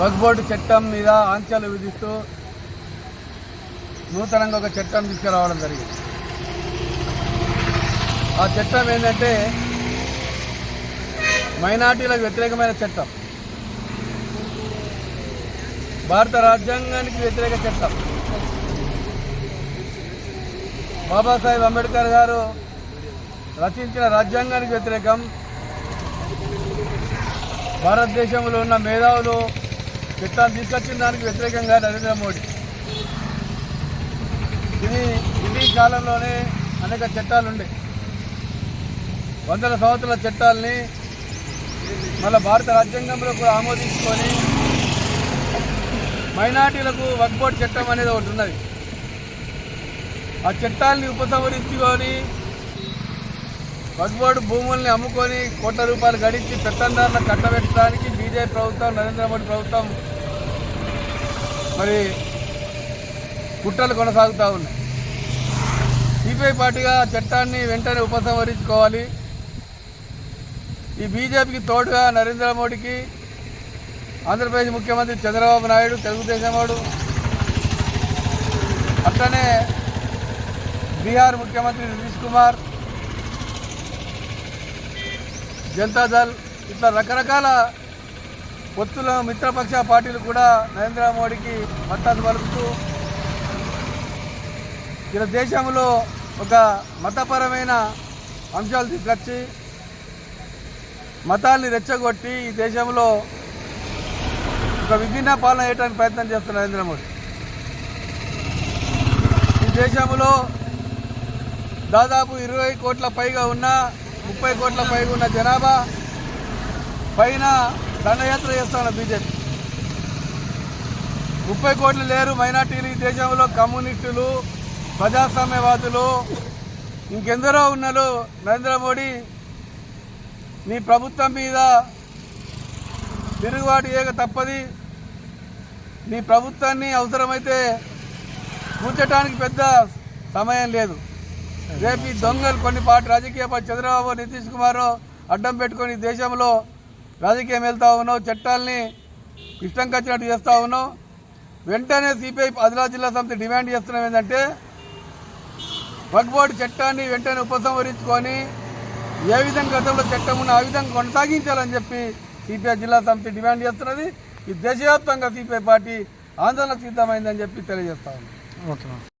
వక్బోర్డు చట్టం మీద ఆంక్షలు విధిస్తూ నూతనంగా ఒక చట్టం తీసుకురావడం జరిగింది. ఆ చట్టం ఏంటంటే మైనార్టీలకు వ్యతిరేకమైన చట్టం. భారత రాజ్యాంగానికి వ్యతిరేక చట్టం. బాబాసాహెబ్ అంబేద్కర్ గారు రచించిన రాజ్యాంగానికి వ్యతిరేకం. భారతదేశంలో ఉన్న మేధావులు చట్టాలు తీసుకొచ్చిన దానికి వ్యతిరేకంగా నరేంద్ర మోడీ. ఇది ఇది కాలంలోనే అనేక చట్టాలు ఉండే. వందల సంవత్సరాల చట్టాలని మళ్ళీ భారత రాజ్యాంగంలో కూడా ఆమోదించుకొని మైనార్టీలకు వక్బోర్డ్ చట్టం అనేది ఒకటి ఉన్నది. ఆ చట్టాలని ఉపసంహరించుకొని వక్ భూముల్ని అమ్ముకొని కోట్ల రూపాయలు గడించి పెత్తందారులను కట్టబెట్టడానికి బీజేపీ ప్రభుత్వం నరేంద్ర మోడీ ప్రభుత్వం మరి కుట్రలు కొనసాగుతూ ఉన్నాయి సిపిఐ పార్టీగా చట్టాన్ని వెంటనే ఉపసంహరించుకోవాలి. ఈ బీజేపీకి తోడుగా నరేంద్ర మోడీకి ఆంధ్రప్రదేశ్ ముఖ్యమంత్రి చంద్రబాబు నాయుడు తెలుగుదేశం వాడు అట్లనే బీహార్ ముఖ్యమంత్రి నితీష్ కుమార్ జనతాదళ్ ఇట్లా రకరకాల పొత్తుల మిత్రపక్ష పార్టీలు కూడా నరేంద్ర మోడీకి మద్దతు పలుకుతూ ఇలా దేశంలో ఒక మతపరమైన అంశాలు తీసుకొచ్చి మతాల్ని రెచ్చగొట్టి ఈ దేశంలో ఒక విభిన్న పాలన చేయడానికి ప్రయత్నం చేస్తున్న నరేంద్ర మోడీ. ఈ దేశంలో దాదాపు ఇరవై కోట్ల పైగా ఉన్న ముప్పై కోట్ల పైగా ఉన్న జనాభా పైన దండయాత్ర చేస్తున్న బీజేపీ. ముప్పై కోట్లు లేరు మైనార్టీలు ఈ దేశంలో కమ్యూనిస్టులు ప్రజాస్వామ్యవాదులు ఇంకెందరో ఉన్నారు నరేంద్ర మోడీ నీ ప్రభుత్వం మీద తిరుగుబాటు చేయక తప్పది. నీ ప్రభుత్వాన్ని అవసరమైతే కూర్చటానికి పెద్ద సమయం లేదు. రేపు ఈ దొంగలు కొన్ని పార్టీ రాజకీయ పార్టీ చంద్రబాబు నితీష్ కుమార్ అడ్డం పెట్టుకొని దేశంలో రాజకీయం వెళ్తా ఉన్నావు చట్టాలని ఇష్టం వచ్చినట్టు చేస్తూ ఉన్నావు. వెంటనే సిపిఐ ఆదిలాబాద్ జిల్లా సంస్థ డిమాండ్ చేస్తున్నాం ఏంటంటే వగ్బోర్డు చట్టాన్ని వెంటనే ఉపసంహరించుకొని ఏ విధంగా గతంలో చట్టం ఉన్న ఆ విధంగా కొనసాగించాలని చెప్పి సిపిఐ జిల్లా సమితి డిమాండ్ చేస్తున్నది. ఈ దేశవ్యాప్తంగా సిపిఐ పార్టీ ఆందోళన సిద్ధమైందని చెప్పి తెలియజేస్తా ఉంది ఓకే